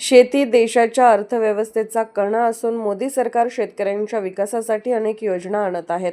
शेती देशाच्या अर्थव्यवस्थेचा कणा असून मोदी सरकार शेतकऱ्यांच्या विकासासाठी अनेक योजना आणत आहेत.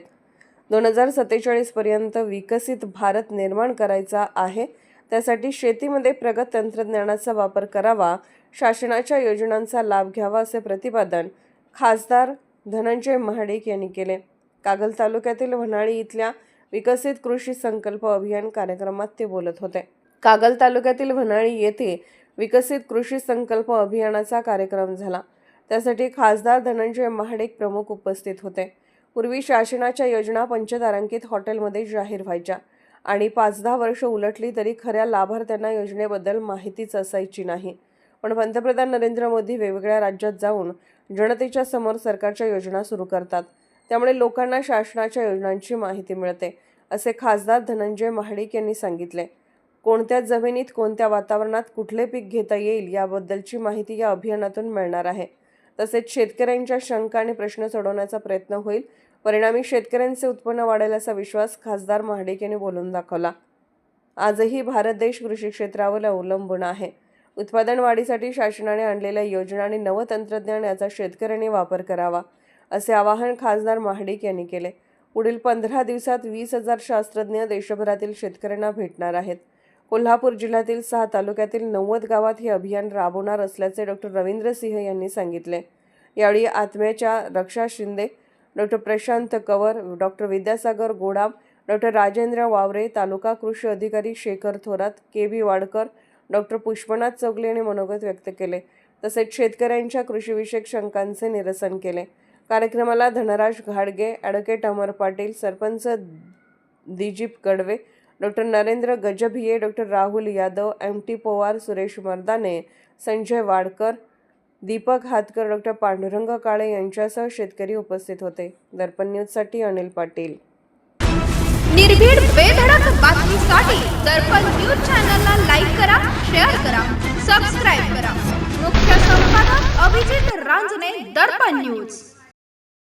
दोन हजार सत्तेचाळीस पर्यंत विकसित भारत निर्माण करायचा आहे. त्यासाठी शेतीमध्ये प्रगत तंत्रज्ञानाचा वापर करावा शासनाच्या योजनांचा लाभ घ्यावा असे प्रतिपादन खासदार धनंजय महाडिक यांनी केले. कागल तालुक्यातील वन्हाळी इथल्या विकसित कृषी संकल्प अभियान कार्यक्रमात ते बोलत होते. कागल तालुक्यातील वन्हाळी येथे विकसित कृषी संकल्प अभियानाचा कार्यक्रम झाला. त्यासाठी खासदार धनंजय महाडिक प्रमुख उपस्थित होते. पूर्वी शासनाच्या योजना पंचतारांकित हॉटेलमध्ये जाहीर व्हायच्या आणि पाच दहा वर्ष उलटली तरी खऱ्या लाभार्थ्यांना योजनेबद्दल माहितीच असायची नाही. पण पंतप्रधान नरेंद्र मोदी वेगवेगळ्या राज्यात जाऊन जनतेच्या समोर सरकारच्या योजना सुरू करतात. त्यामुळे लोकांना शासनाच्या योजनांची माहिती मिळते असे खासदार धनंजय महाडिक यांनी सांगितले. कोणत्या जमिनीत कोणत्या वातावरणात कुठले पीक घेता येईल याबद्दलची माहिती या अभियानातून मिळणार आहे. तसेच शेतकऱ्यांच्या शंका आणि प्रश्न सोडवण्याचा प्रयत्न होईल. परिणामी शेतकऱ्यांचे उत्पन्न वाढेल असा विश्वास खासदार महाडिक यांनी बोलून दाखवला. आजही भारत देश कृषी क्षेत्रावर अवलंबून आहे. उत्पादन वाढीसाठी शासनाने आणलेल्या योजना आणि नवतंत्रज्ञान याचा शेतकऱ्यांनी वापर करावा असे आवाहन खासदार महाडिक यांनी केले. पुढील पंधरा दिवसात वीस हजार शास्त्रज्ञ देशभरातील शेतकऱ्यांना भेटणार आहेत. कोल्हापूर जिल्ह्यातील सहा तालुक्यातील नव्वद गावात हे अभियान राबवणार असल्याचे डॉक्टर रवींद्र सिंह यांनी सांगितले. यावेळी आत्म्याच्या Raksha Shinde doctor Prashant Kawar doctor Vidyasagar Godam doctor Rajendra Waware taluka कृषी अधिकारी Shekhar Thorat K B Wadkar doctor Pushpanath Chougule यांनी मनोगत व्यक्त केले. तसेच शेतकऱ्यांच्या कृषीविषयक शंकांचे निरसन केले. कार्यक्रमाला धनराज घाडगे advocate Amar Patil sarpanch Dilip Kadve doctor Narendra Gajbhiye doctor Rahul Yadav M T Pawar Suresh Mardane Sanjay Wadkar Deepak Hatkar doctor Pandurang Kale यांच्यासह शेतकरी उपस्थित होते. दर्पण न्यूजसाठी अनिल पाटील. निर्भीड बेधडक बातमीसाठी दर्पण न्यूज चॅनलला लाईक करा शेअर करा सबस्क्राईब करा. मुख्य संपादक अभिजित रांजणे दर्पण न्यूज.